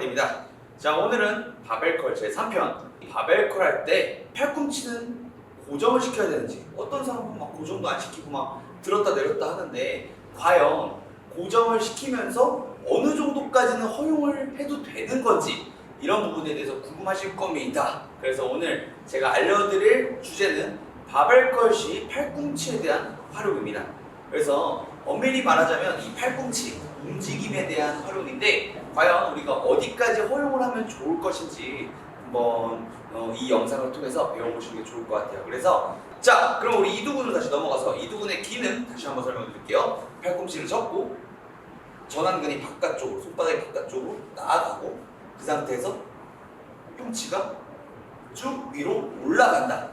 슈퍼바디입니다. 자 오늘은 바벨컬 제 3편 바벨컬 할 때 팔꿈치는 고정을 시켜야 되는지 어떤 사람은 막 고정도 안 시키고 막 들었다 내렸다 하는데 과연 고정을 시키면서 어느 정도까지는 허용을 해도 되는 건지 이런 부분에 대해서 궁금하실 겁니다. 그래서 오늘 제가 알려드릴 주제는 바벨컬 시 팔꿈치에 대한 활용입니다. 그래서 엄밀히 말하자면 이 팔꿈치 움직임에 대한 활용인데 과연 우리가 어디까지 허용을 하면 좋을 것인지 한번 어, 이 영상을 통해서 배워보시는 게 좋을 것 같아요. 그래서 자 그럼 우리 이두근으로 다시 넘어가서 이두근의 기능 다시 한번 설명드릴게요. 팔꿈치를 접고 전완근이 바깥쪽으로 손바닥이 바깥쪽으로 나아가고 그 상태에서 팔꿈치가 쭉 위로 올라간다.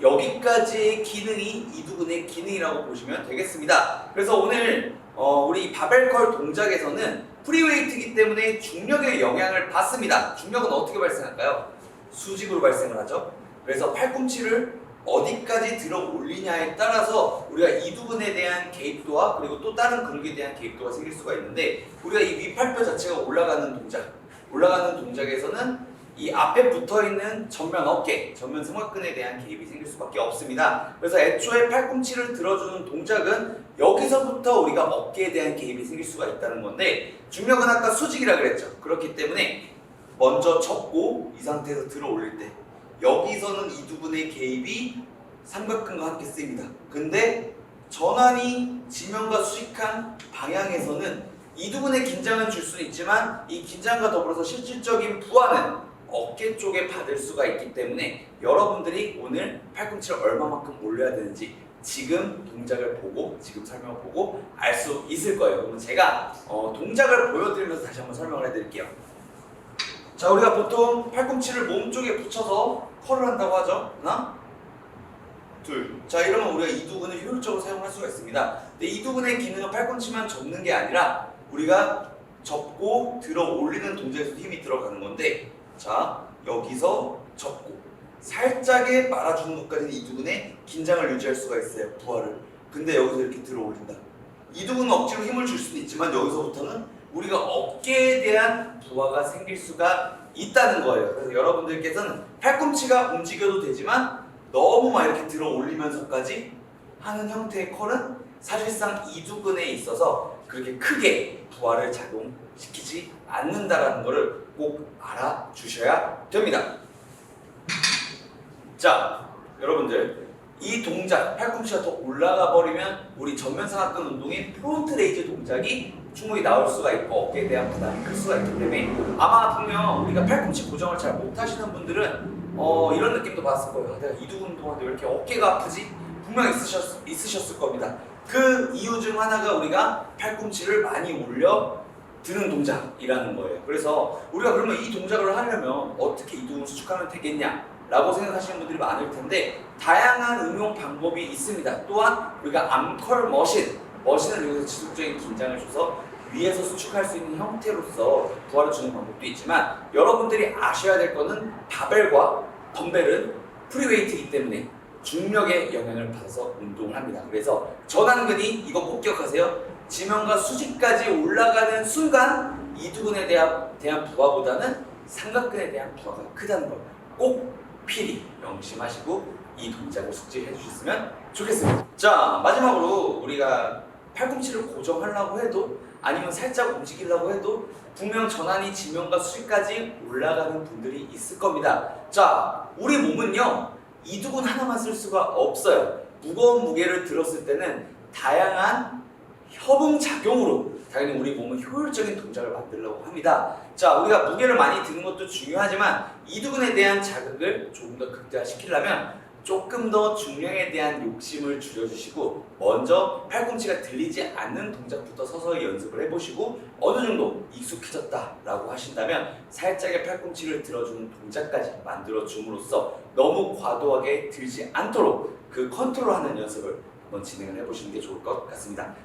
여기까지의 기능이 이두근의 기능이라고 보시면 되겠습니다. 그래서 오늘 어, 우리 바벨컬 동작에서는 프리웨이트이기 때문에 중력의 영향을 받습니다. 중력은 어떻게 발생할까요? 수직으로 발생을 하죠. 그래서 팔꿈치를 어디까지 들어 올리냐에 따라서 우리가 이두근에 대한 개입도와 그리고 또 다른 근육에 대한 개입도가 생길 수가 있는데 우리가 이 위팔뼈 자체가 올라가는 동작, 올라가는 동작에서는 이 앞에 붙어 있는 전면 어깨, 전면 승막근에 대한 개입이 생길 수밖에 없습니다. 그래서 애초에 팔꿈치를 들어주는 동작은 여기서부터 우리가 어깨에 대한 개입이 생길 수가 있다는 건데 중력은 아까 수직이라 그랬죠. 그렇기 때문에 먼저 접고 이 상태에서 들어 올릴 때 여기서는 이 두 분의 개입이 삼각근과 함께 쓰입니다. 근데 전환이 지면과 수직한 방향에서는 이 두 분의 긴장은 줄 수는 있지만 이 긴장과 더불어서 실질적인 부하는 어깨 쪽에 받을 수가 있기 때문에 여러분들이 오늘 팔꿈치를 얼마만큼 올려야 되는지 지금 동작을 보고 지금 설명을 보고 알 수 있을 거예요. 그러면 제가 어, 동작을 보여드리면서 다시 한번 설명을 해드릴게요. 자, 우리가 보통 팔꿈치를 몸 쪽에 붙여서 컬을 한다고 하죠. 하나, 둘. 자, 이러면 우리가 이 두근을 효율적으로 사용할 수가 있습니다. 근데 이 두근의 기능은 팔꿈치만 접는 게 아니라 우리가 접고 들어 올리는 동작에서 힘이 들어가는 건데 자, 여기서 접고 살짝의 말아주는 것까지는 이두근의 긴장을 유지할 수가 있어요. 부하를. 근데 여기서 이렇게 들어 올린다. 이두근은 억지로 힘을 줄 수는 있지만 여기서부터는 우리가 어깨에 대한 부하가 생길 수가 있다는 거예요. 그래서 여러분들께서는 팔꿈치가 움직여도 되지만 너무 막 이렇게 들어 올리면서까지 하는 형태의 컬은 사실상 이두근에 있어서 그렇게 크게 부하를 작용시키지 않는다라는 것을 꼭 알아주셔야 됩니다. 자, 여러분들 이 동작 팔꿈치가 더 올라가 버리면 우리 전면상하근 운동인 프론트 레이즈 동작이 충분히 나올 수가 있고 어깨에 대한 부담이 클 수가 있기 때문에 아마 분명 우리가 팔꿈치 고정을 잘 못하시는 분들은 어, 이런 느낌도 받았을 거예요. 아, 내가 이두근 운동하는데 왜 이렇게 어깨가 아프지? 분명 있으셨, 있으셨을 겁니다. 그 이유 중 하나가 우리가 팔꿈치를 많이 올려 드는 동작이라는 거예요. 그래서 우리가 그러면 이 동작을 하려면 어떻게 이두근을 수축하면 되겠냐? 라고 생각하시는 분들이 많을 텐데 다양한 응용 방법이 있습니다. 또한 우리가 암컬 머신, 머신을 이용해서 지속적인 긴장을 줘서 위에서 수축할 수 있는 형태로서 부하를 주는 방법도 있지만 여러분들이 아셔야 될 거는 바벨과 덤벨은 프리웨이트이기 때문에 중력의 영향을 받아서 운동을 합니다. 그래서 전완근이 이거 꼭 기억하세요. 지면과 수직까지 올라가는 순간 이두근에 대한, 대한 부하보다는 삼각근에 대한 부하가 크다는 걸 꼭 필히 명심하시고 이 동작을 숙지해 주셨으면 좋겠습니다. 자 마지막으로 우리가 팔꿈치를 고정하려고 해도 아니면 살짝 움직이려고 해도 분명 전환이 지면과 수직까지 올라가는 분들이 있을 겁니다. 자 우리 몸은요 이두근 하나만 쓸 수가 없어요. 무거운 무게를 들었을 때는 다양한 협응 작용으로 당연히 우리 몸은 효율적인 동작을 만들려고 합니다. 자, 우리가 무게를 많이 드는 것도 중요하지만 이두근에 대한 자극을 조금 더 극대화시키려면 조금 더 중량에 대한 욕심을 줄여주시고 먼저 팔꿈치가 들리지 않는 동작부터 서서히 연습을 해보시고 어느 정도 익숙해졌다라고 하신다면 살짝의 팔꿈치를 들어주는 동작까지 만들어줌으로써 너무 과도하게 들지 않도록 그 컨트롤하는 연습을 한번 진행을 해보시는 게 좋을 것 같습니다.